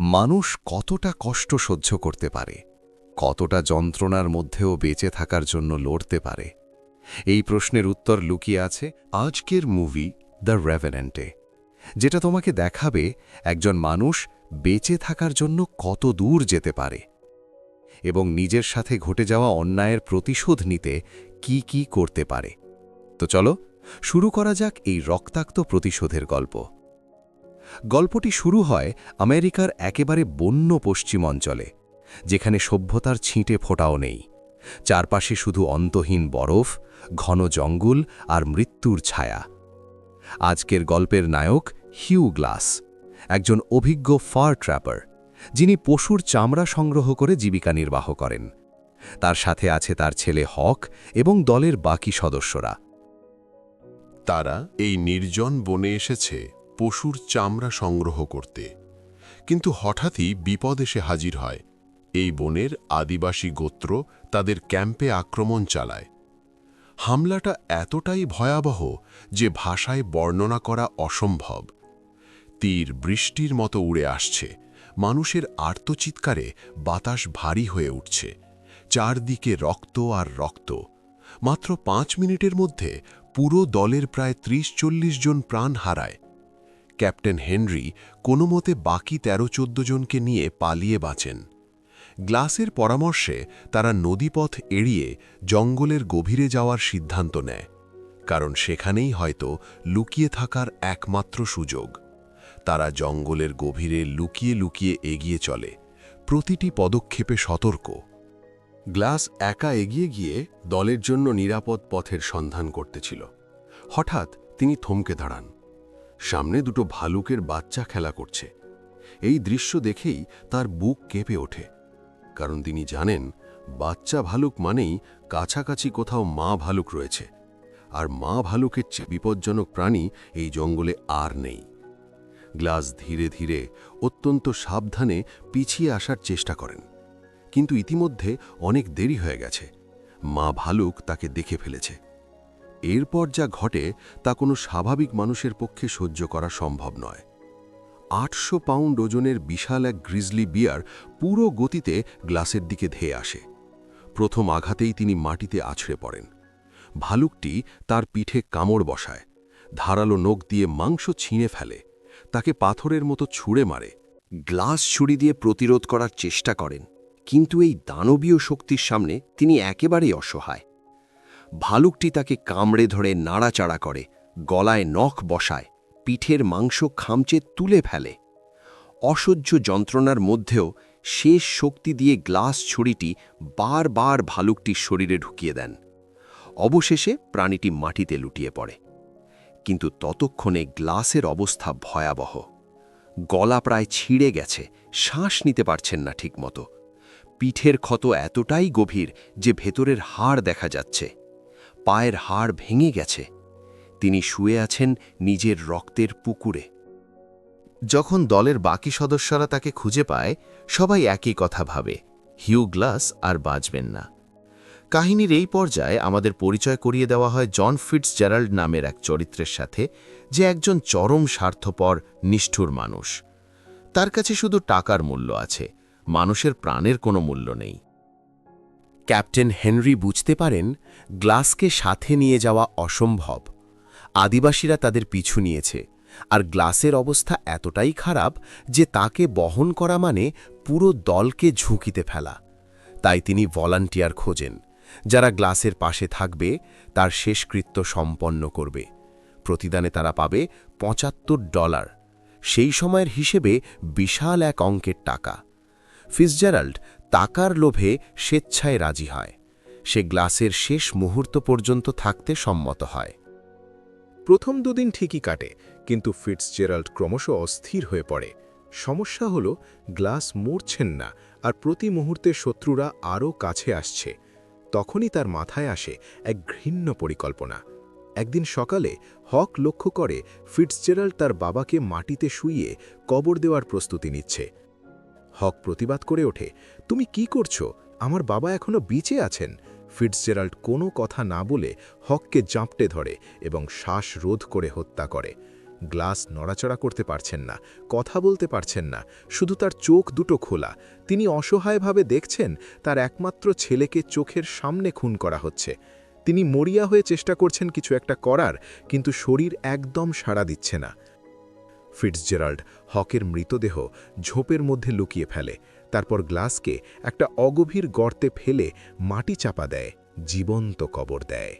মানুষ কতটা কষ্ট সহ্য করতে পারে, কতটা যন্ত্রণার মধ্যেও বেঁচে থাকার জন্য লড়তে পারে? এই প্রশ্নের উত্তর লুকিয়ে আছে আজকের মুভি দ্য রেভেনেন্টে, যেটা তোমাকে দেখাবে একজন মানুষ বেঁচে থাকার জন্য কত দূর যেতে পারে এবং নিজের সাথে ঘটে যাওয়া অন্যায়ের প্রতিশোধ নিতে কি কি করতে পারে। তো চলো, শুরু করা যাক এই রক্তাক্ত প্রতিশোধের গল্প। গল্পটি শুরু হয় আমেরিকার একেবারে বন্য পশ্চিম অঞ্চলে, যেখানে সভ্যতার ছিঁটে ফোটাও নেই। চারপাশে শুধু অন্তহীন বরফ, ঘন জঙ্গল আর মৃত্যুর ছায়া। আজকের গল্পের নায়ক হিউ গ্লাস, একজন অভিজ্ঞ ফার ট্র্যাপার, যিনি পশুর চামড়া সংগ্রহ করে জীবিকা নির্বাহ করেন। তার সাথে আছে তার ছেলে হক এবং দলের বাকি সদস্যরা। তারা এই নির্জন বনে এসেছে। পশুর চামড়া সংগ্রহ করতে। কিন্তু হঠাৎই বিপদ এসে হাজির হয়। এই বনের আদিবাসী গোত্র তাদের ক্যাম্পে আক্রমণ চালায়। হামলাটা এতটাই ভয়াবহ যে ভাষায় বর্ণনা করা অসম্ভব। তীর বৃষ্টির মতো উড়ে আসছে। মানুষের আর্তচিৎকারে বাতাস ভারী হয়ে উঠছে। চারদিকে রক্ত আর রক্ত। মাত্র পাঁচ মিনিটের মধ্যে পুরো দলের প্রায় ত্রিশ চল্লিশ জন প্রাণ হারায়। ক্যাপ্টেন হেনরি কোনো মতে বাকি তেরো চোদ্দ জনকে নিয়ে পালিয়ে বাঁচেন। গ্লাসের পরামর্শে তারা নদীপথ এড়িয়ে জঙ্গলের গভীরে যাওয়ার সিদ্ধান্ত নেয়, কারণ সেখানেই হয়তো লুকিয়ে থাকার একমাত্র সুযোগ। তারা জঙ্গলের গভীরে লুকিয়ে লুকিয়ে এগিয়ে চলে, প্রতিটি পদক্ষেপে সতর্ক। গ্লাস একা এগিয়ে গিয়ে দলের জন্য নিরাপদ পথের সন্ধান করতেছিল। হঠাৎ তিনি থমকে দাঁড়ান। সামনে দুটো ভালুকের বাচ্চা খেলা করছে। এই দৃশ্য দেখেই তার বুক কেঁপে ওঠে। কারণ তিনি জানেন, বাচ্চা ভালুক মানেই কাছাকাছি কোথাও মা ভালুক রয়েছে। আর মা ভালুকের চেয়ে বিপজ্জনক প্রাণী এই জঙ্গলে আর নেই। গ্লাস ধীরে ধীরে অত্যন্ত সাবধানে পিছিয়ে আসার চেষ্টা করেন। কিন্তু ইতিমধ্যে অনেক দেরি হয়ে গেছে। মা ভালুক তাকে দেখে ফেলেছে। এরপর যা ঘটে তা কোনো স্বাভাবিক মানুষের পক্ষে সহ্য করা সম্ভব নয়। আটশো পাউন্ড ওজনের বিশাল এক গ্রিজলি বিয়ার পুরো গতিতে গ্লাসের দিকে ধেয়ে আসে। প্রথম আঘাতেই তিনি মাটিতে আছড়ে পড়েন। ভালুকটি তার পিঠে কামড় বসায়, ধারালো নখ দিয়ে মাংস ছিঁড়ে ফেলে, তাকে পাথরের মতো ছুঁড়ে মারে। গ্লাস ছুরি দিয়ে প্রতিরোধ করার চেষ্টা করেন, কিন্তু এই দানবীয় শক্তির সামনে তিনি একেবারেই অসহায়। ভালুকটি তাকে কামড়ে ধরে নাড়াচাড়া করে, গলায় নখ বসায়, পিঠের মাংস খামচে তুলে ফেলে। অসহ্য যন্ত্রণার মধ্যেও শেষ শক্তি দিয়ে গ্লাস ছুরিটি বারবার ভালুকটির শরীরে ঢুকিয়ে দেন। অবশেষে প্রাণীটি মাটিতে লুটিয়ে পড়ে। কিন্তু ততক্ষণে গ্লাসের অবস্থা ভয়াবহ। গলা প্রায় ছিঁড়ে গেছে, শ্বাস নিতে পারছেন না ঠিকমতো। পিঠের ক্ষত এতটাই গভীর যে ভেতরের হাড় দেখা যাচ্ছে। পায়ের হাড় ভেঙে গেছে। তিনি শুয়ে আছেন নিজের রক্তের পুকুরে। যখন দলের বাকি সদস্যরা তাকে খুঁজে পায়, সবাই একই কথা ভাবে, হিউ গ্লাস আর বাঁচবেন না। কাহিনীর এই পর্যায়ে আমাদের পরিচয় করিয়ে দেওয়া হয় জন ফিটস জেরাল্ড নামের এক চরিত্রের সাথে, যে একজন চরম স্বার্থপর, নিষ্ঠুর মানুষ। তার কাছে শুধু টাকার মূল্য আছে, মানুষের প্রাণের কোনো মূল্য নেই। ক্যাপ্টেন হেনরি বুঝতে পারেন গ্লাসকে সাথে নিয়ে যাওয়া অসম্ভব। আদিবাসীরা তাদের পিছু নিয়েছে, আর গ্লাসের অবস্থা এতটাই খারাপ যে তাকে বহন করা মানে পুরো দলকে ঝুঁকিতে ফেলা। তাই তিনি ভলান্টিয়ার খোঁজেন। যারা গ্লাসের পাশে থাকবে, তার শেষকৃত্য সম্পন্ন করবে। প্রতিদানে তারা পাবে পঁচাত্তর ডলার। সেই সময়ের হিসেবে বিশাল এক অঙ্কের টাকা। ফিসজারাল্ড টাকার লোভে স্বেচ্ছায় রাজি হয়। সে গ্লাসের শেষ মুহূর্ত পর্যন্ত থাকতে সম্মত হয়। প্রথম দুদিন ঠিকই কাটে, কিন্তু ফিটসজেরাল্ড ক্রমশ অস্থির হয়ে পড়ে। সমস্যা হল, গ্লাস মরছেন না আর প্রতি মুহূর্তে শত্রুরা আরও কাছে আসছে। তখনই তার মাথায় আসে এক ঘৃণ্য পরিকল্পনা। একদিন সকালে হক লক্ষ্য করে ফিটসজেরাল্ড তার বাবাকে মাটিতে শুইয়ে কবর দেওয়ার প্রস্তুতি নিচ্ছে। হক প্রতিবাদ করে ওঠে। তুমি কি করছ? আমার বাবা এখনও বিচে আছেন। ফিটজেরাল্ড কোনো কথা না বলে হককে জাঁপটে ধরে এবং শ্বাস রোধ করে হত্যা করে। গ্লাস নড়াচড়া করতে পারছেন না, কথা বলতে পারছেন না, শুধু তার চোখ দুটো খোলা। তিনি অসহায়ভাবে দেখছেন, তার একমাত্র ছেলেকে চোখের সামনে খুন করা হচ্ছে। তিনি মরিয়া হয়ে চেষ্টা করছেন কিছু একটা করার, কিন্তু শরীর একদম সাড়া দিচ্ছে না। ফিটসজেরাল্ড হকের মৃতদেহ ঝোপের মধ্যে লুকিয়ে ফেলে, তারপর গ্লাসকে একটা অগভীর গর্তে ফেলে মাটি চাপা দেয়, জীবন্ত কবর দেয়।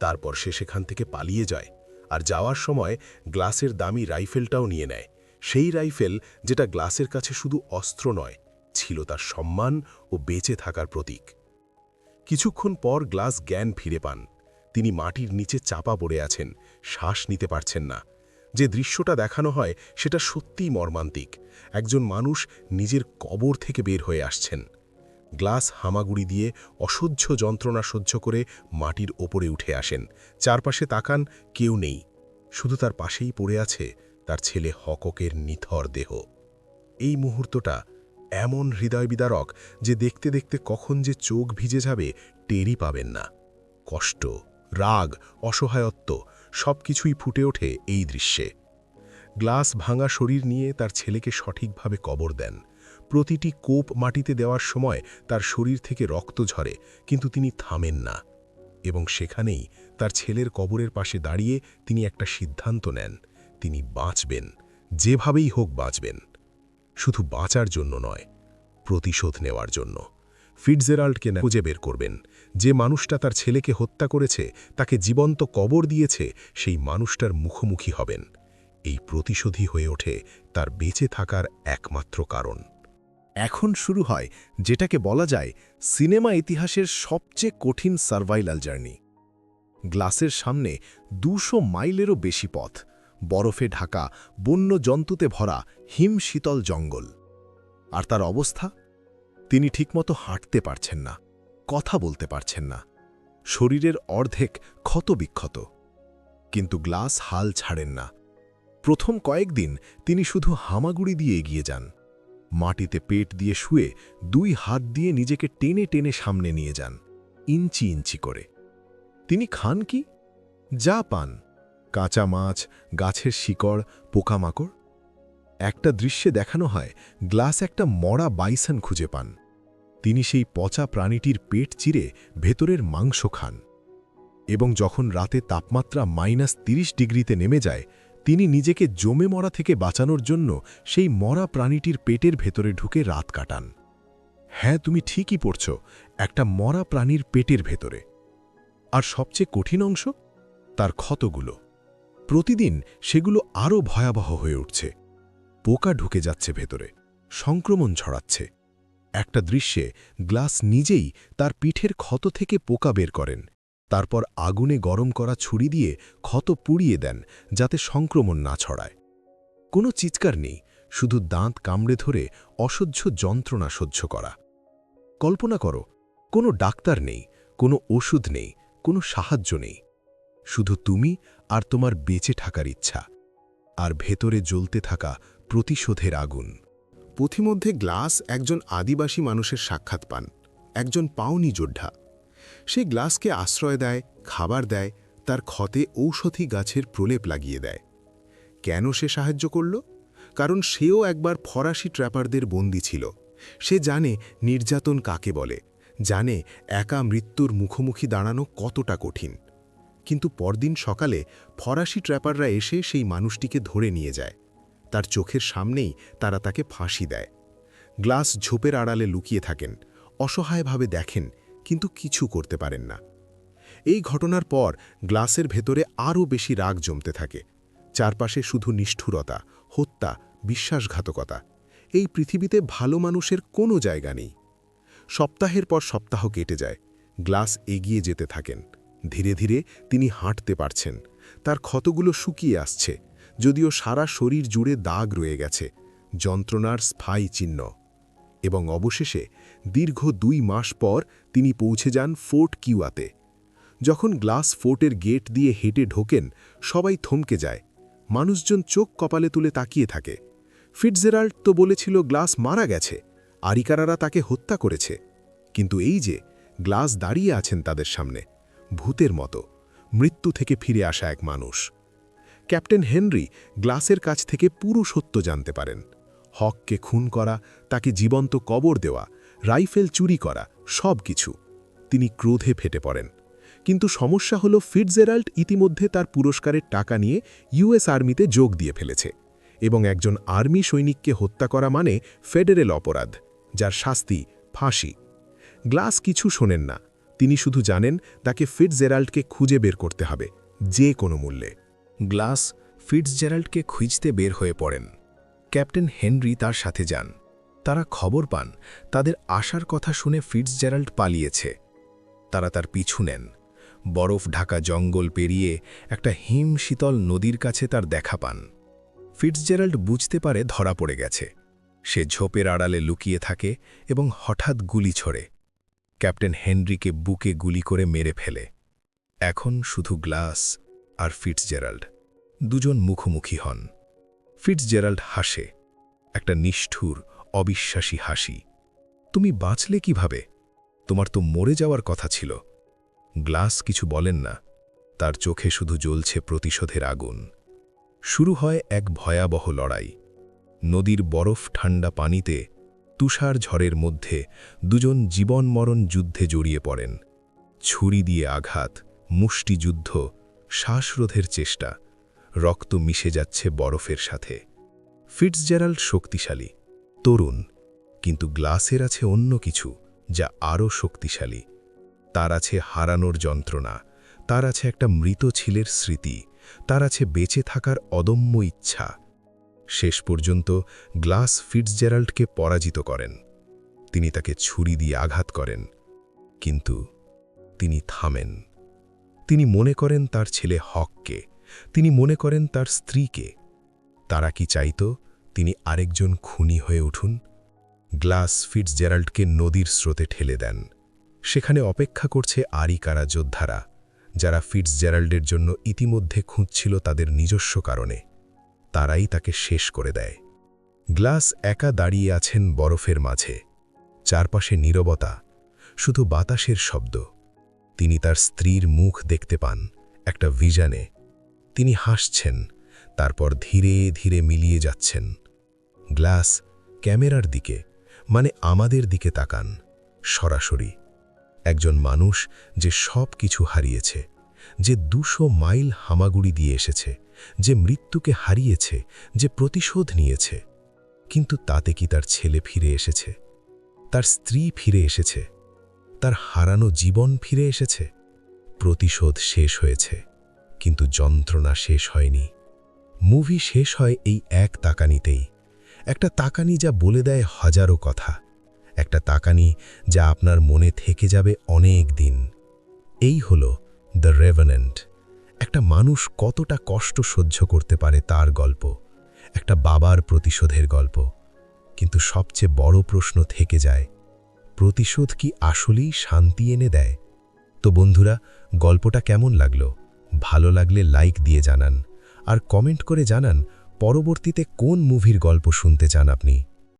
তারপর সে সেখান থেকে পালিয়ে যায় আর যাওয়ার সময় গ্লাসের দামি রাইফেলটাও নিয়ে নেয়। সেই রাইফেল যেটা গ্লাসের কাছে শুধু অস্ত্র নয়, ছিল তার সম্মান ও বেঁচে থাকার প্রতীক। কিছুক্ষণ পর গ্লাস জ্ঞান ফিরে পান। তিনি মাটির নিচে চাপা পড়ে আছেন, শ্বাস নিতে পারছেন না। যে দৃশ্যটা দেখানো হয় সেটা সত্যিই মর্মান্তিক। একজন মানুষ নিজের কবর থেকে বের হয়ে আসছেন। গ্লাস হামাগুড়ি দিয়ে অসহ্য যন্ত্রণা সহ্য করে মাটির ওপরে উঠে আসেন। চারপাশে তাকান কেউ নেই। শুধু তার পাশেই পড়ে আছে তার ছেলে হককের নিথর দেহ। এই মুহূর্তটা এমন হৃদয় বিদারক যে দেখতে দেখতে কখন যে চোখ ভিজে যাবে টেরই পাবেন না। কষ্ট, রাগ, অসহায়ত্ব সব কিছুই ফুটে ওঠে এই দৃশ্যে। গ্লাস ভাঙা শরীর নিয়ে তার ছেলেকে সঠিকভাবে কবর দেন। প্রতিটি কোপ মাটিতে দেওয়ার সময় তার শরীর থেকে রক্ত ঝরে, কিন্তু তিনি থামেন না এবং সেখানেই তার ছেলের কবরের পাশে দাঁড়িয়ে তিনি একটা সিদ্ধান্ত নেন, তিনি বাঁচবেন, যেভাবেই হোক বাঁচবেন। শুধু বাঁচার জন্য নয়, প্রতিশোধ নেওয়ার জন্য। ফিটজেরাল্ডকে খুঁজে বের করবেন। যে মানুষটা তার ছেলেকে হত্যা করেছে, তাকে জীবন্ত কবর দিয়েছে, সেই মানুষটার মুখোমুখি হবেন। এই প্রতিশোধী হয়ে ওঠে তার বেঁচে থাকার একমাত্র কারণ। এখন শুরু হয় যেটাকে বলা যায় সিনেমা ইতিহাসের সবচেয়ে কঠিন সার্ভাইলাল জার্নি। গ্লাসের সামনে দুশো মাইলেরও বেশি পথ, বরফে ঢাকা, বন্য জন্তুতে ভরা হিম শীতল জঙ্গল। আর তার অবস্থা? তিনি ঠিকমতো হাঁটতে পারছেন না। কথা বলতে পারছেন না। শরীরের অর্ধেক ক্ষতবিক্ষত। কিন্তু গ্লাস হাল ছাড়েন না। প্রথম কয়েকদিন তিনি শুধু হামাগুড়ি দিয়ে এগিয়ে যান। মাটিতে পেট দিয়ে শুয়ে দুই হাত দিয়ে নিজেকে টেনে টেনে সামনে নিয়ে যান, ইঞ্চি ইঞ্চি করে। তিনি খান কি? যা পান। কাঁচা মাছ, গাছের শিকড়, পোকামাকড়। একটা দৃশ্যে দেখানো হয়, গ্লাস একটা মরা বাইসন খুঁজে পান। তিনি সেই পচা প্রাণীটির পেট চিরে ভেতরের মাংস খান এবং যখন রাতে তাপমাত্রা মাইনাস তিরিশ ডিগ্রিতে নেমে যায়, তিনি নিজেকে জমে মরা থেকে বাঁচানোর জন্য সেই মরা প্রাণীটির পেটের ভেতরে ঢুকে রাত কাটান। হ্যাঁ তুমি ঠিকই পড়ছ, একটা মরা প্রাণীর পেটের ভেতরে। আর সবচেয়ে কঠিন অংশ? তার ক্ষতগুলো। প্রতিদিন সেগুলো আরও ভয়াবহ হয়ে উঠছে। পোকা ঢুকে যাচ্ছে ভেতরে, সংক্রমণ ছড়াচ্ছে। একটা দৃশ্যে গ্লাস নিজেই তার পিঠের ক্ষত থেকে পোকা বের করেন। তারপর আগুনে গরম করা ছুরি দিয়ে ক্ষত পুড়িয়ে দেন, যাতে সংক্রমণ না ছড়ায়। কোনো চিৎকার নেই, শুধু দাঁত কামড়ে ধরে অসহ্য যন্ত্রণা সহ্য করা। কল্পনা করো, কোনো ডাক্তার নেই, কোনো ওষুধ নেই, কোনো সাহায্য নেই। শুধু তুমি আর তোমার বেঁচে থাকার ইচ্ছা, আর ভেতরে জ্বলতে থাকা প্রতিশোধের আগুন। পথিমধ্যে গ্লাস একজন আদিবাসী মানুষের সাক্ষাৎ পান, একজন পাওনি যোদ্ধা। সে গ্লাসকে আশ্রয় দেয়, খাবার দেয়, তার ক্ষতে ঔষধি গাছের প্রলেপ লাগিয়ে দেয়। কেন সে সাহায্য করল? কারণ সেও একবার ফরাসি ট্র্যাপারদের বন্দি ছিল। সে জানে নির্যাতন কাকে বলে, জানে একা মৃত্যুর মুখোমুখি দাঁড়ানো কতটা কঠিন। কিন্তু পরদিন সকালে ফরাসি ট্র্যাপাররা এসে সেই মানুষটিকে ধরে নিয়ে যায়। তার চোখের সামনেই তারা তাকে ফাঁসি দেয়। গ্লাস ঝোপের আড়ালে লুকিয়ে থাকেন, অসহায়ভাবে দেখেন, কিন্তু কিছু করতে পারেন না। এই ঘটনার পর গ্লাসের ভেতরে আরও বেশি রাগ জমতে থাকে। চারপাশে শুধু নিষ্ঠুরতা, হত্যা, বিশ্বাসঘাতকতা। এই পৃথিবীতে ভালো মানুষের কোনো জায়গা নেই। সপ্তাহের পর সপ্তাহ কেটে যায়, গ্লাস এগিয়ে যেতে থাকেন। ধীরে ধীরে তিনি হাঁটতে পারছেন, তার ক্ষতগুলো শুকিয়ে আসছে। যদিও সারা শরীর জুড়ে দাগ রয়ে গেছে, যন্ত্রণার স্থায়ী চিহ্ন। এবং অবশেষে দীর্ঘ দুই মাস পর তিনি পৌঁছে যান ফোর্ট কিউয়াতে। যখন গ্লাস ফোর্টের গেট দিয়ে হেঁটে ঢোকেন, সবাই থমকে যায়। মানুষজন চোখ কপালে তুলে তাকিয়ে থাকে। ফিটজেরাল্ড তো বলেছিল গ্লাস মারা গেছে আরিকারারা তাকে হত্যা করেছে। কিন্তু এই যে, গ্লাস দাঁড়িয়ে আছেন তাদের সামনে, ভূতের মতো, মৃত্যু থেকে ফিরে আসা এক মানুষ। ক্যাপ্টেন হেনরি গ্লাসের কাছ থেকে পুরো সত্য জানতে পারেন। হককে খুন করা, তাকে জীবন্ত কবর দেওয়া, রাইফেল চুরি করা, সব কিছু। তিনি ক্রোধে ফেটে পড়েন। কিন্তু সমস্যা হল ফিটজেরাল্ড ইতিমধ্যে তার পুরস্কারের টাকা নিয়ে ইউএস আর্মিতে যোগ দিয়ে ফেলেছে এবং একজন আর্মি সৈনিককে হত্যা করা মানে ফেডারেল অপরাধ, যার শাস্তি ফাঁসি। গ্লাস কিছু শোনেন না। তিনি শুধু জানেন, তাকে ফিটজেরাল্ডকে খুঁজে বের করতে হবে, যে কোনো মূল্যে। গ্লাস ফিটসজেরাল্ডকে খুঁজতে বের হয়ে পড়েন। ক্যাপ্টেন হেনরি তার সাথে যান। তারা খবর পান, তাদের আসার কথা শুনে ফিটসজেরাল্ড পালিয়েছে। তারা তার পিছু নেন। বরফ ঢাকা জঙ্গল পেরিয়ে একটা হিম শীতল নদীর কাছে তার দেখা পান। ফিটসজেরাল্ড বুঝতে পারে ধরা পড়ে গেছে। সে ঝোপের আড়ালে লুকিয়ে থাকে এবং হঠাৎ গুলি ছড়ে। ক্যাপ্টেন হেনরিকে বুকে গুলি করে মেরে ফেলে। এখন শুধু গ্লাস আর ফিটসজেরাল্ড দুজন মুখোমুখি হন। ফিটসজেরাল্ড হাসে, একটা নিষ্ঠুর, অবিশ্বাসী হাসি। তুমি বাঁচলে কীভাবে? তোমার তো মরে যাওয়ার কথা ছিল। গ্লাস কিছু বলেন না, তার চোখে শুধু জ্বলছে প্রতিশোধের আগুন। শুরু হয় এক ভয়াবহ লড়াই। নদীর বরফ ঠান্ডা পানিতে, তুষার ঝড়ের মধ্যে দুজন জীবন মরণ যুদ্ধে জড়িয়ে পড়েন। ছুরি দিয়ে আঘাত, মুষ্টিযুদ্ধ, শ্বাসরোধের চেষ্টা। রক্ত মিশে যাচ্ছে বরফের সাথে। ফিটসজেরাল্ড শক্তিশালী, তরুণ, কিন্তু গ্লাসের আছে অন্য কিছু যা আরও শক্তিশালী। তার আছে হারানোর যন্ত্রণা, তার আছে একটা মৃত ছিলের স্মৃতি, তার আছে বেঁচে থাকার অদম্য ইচ্ছা। শেষ পর্যন্ত গ্লাস ফিটসজেরাল্ডকে পরাজিত করেন। তিনি তাকে ছুরি দিয়ে আঘাত করেন, কিন্তু তিনি থামেন। তিনি মনে করেন তার ছেলে হককে তিনি মনে করেন তার স্ত্রীকে। তারা কি চাইত তিনি আরেকজন খুনি হয়ে উঠুন? গ্লাস ফিটসজেরাল্ডকে নদীর স্রোতে ঠেলে দেন। সেখানে অপেক্ষা করছে আরিকারা যোদ্ধারা, যারা ফিটসজেরাল্ডের জন্য ইতিমধ্যে খুঁজছিল তাদের নিজস্ব কারণে। তারাই তাকে শেষ করে দেয়। গ্লাস একা দাঁড়িয়ে আছেন বরফের মাঝে। চারপাশে নীরবতা, শুধু বাতাসের শব্দ। তিনি তার স্ত্রীর মুখ দেখতে পান, একটা ভিজানে। তিনি হাসছেন, তারপর ধীরে ধীরে মিলিয়ে যাচ্ছেন। গ্লাস ক্যামেরার দিকে মানে আমাদের দিকে তাকান, সরাসরি। একজন মানুষ যে সব কিছু হারিয়েছে, যে দুশো মাইল হামাগুড়ি দিয়ে এসেছে, যে মৃত্যুকে হারিয়েছে, যে প্রতিশোধ নিয়েছে, কিন্তু তাতে কি তার ছেলে ফিরে এসেছে? তার স্ত্রী ফিরে এসেছে? তার হারানো জীবন ফিরে এসেছে? প্রতিশোধ শেষ হয়েছে। কিন্তু যন্ত্রণা শেষ হয়নি। মুভি শেষ হয় এই এক তাকানিতেই। একটা তাকানি যা বলে দেয় হাজারো কথা। একটা তাকানি যা আপনার মনে থেকে যাবে অনেক দিন। এই হল দ্য রেভেনেন্ট একটা মানুষ কতটা কষ্ট সহ্য করতে পারে তার গল্প। একটা বাবার প্রতিশোধের গল্প। কিন্তু সবচেয়ে বড় প্রশ্ন থেকে যায়, প্রতিশোধ কি আসলেই শান্তি এনে দেয়? তো বন্ধুরা, গল্পটা কেমন লাগল? ভালো লাগলে লাইক দিয়ে জানান। আর কমেন্ট করে জানান, পরবর্তীতে কোন মুভির গল্প শুনতে চান আপনি।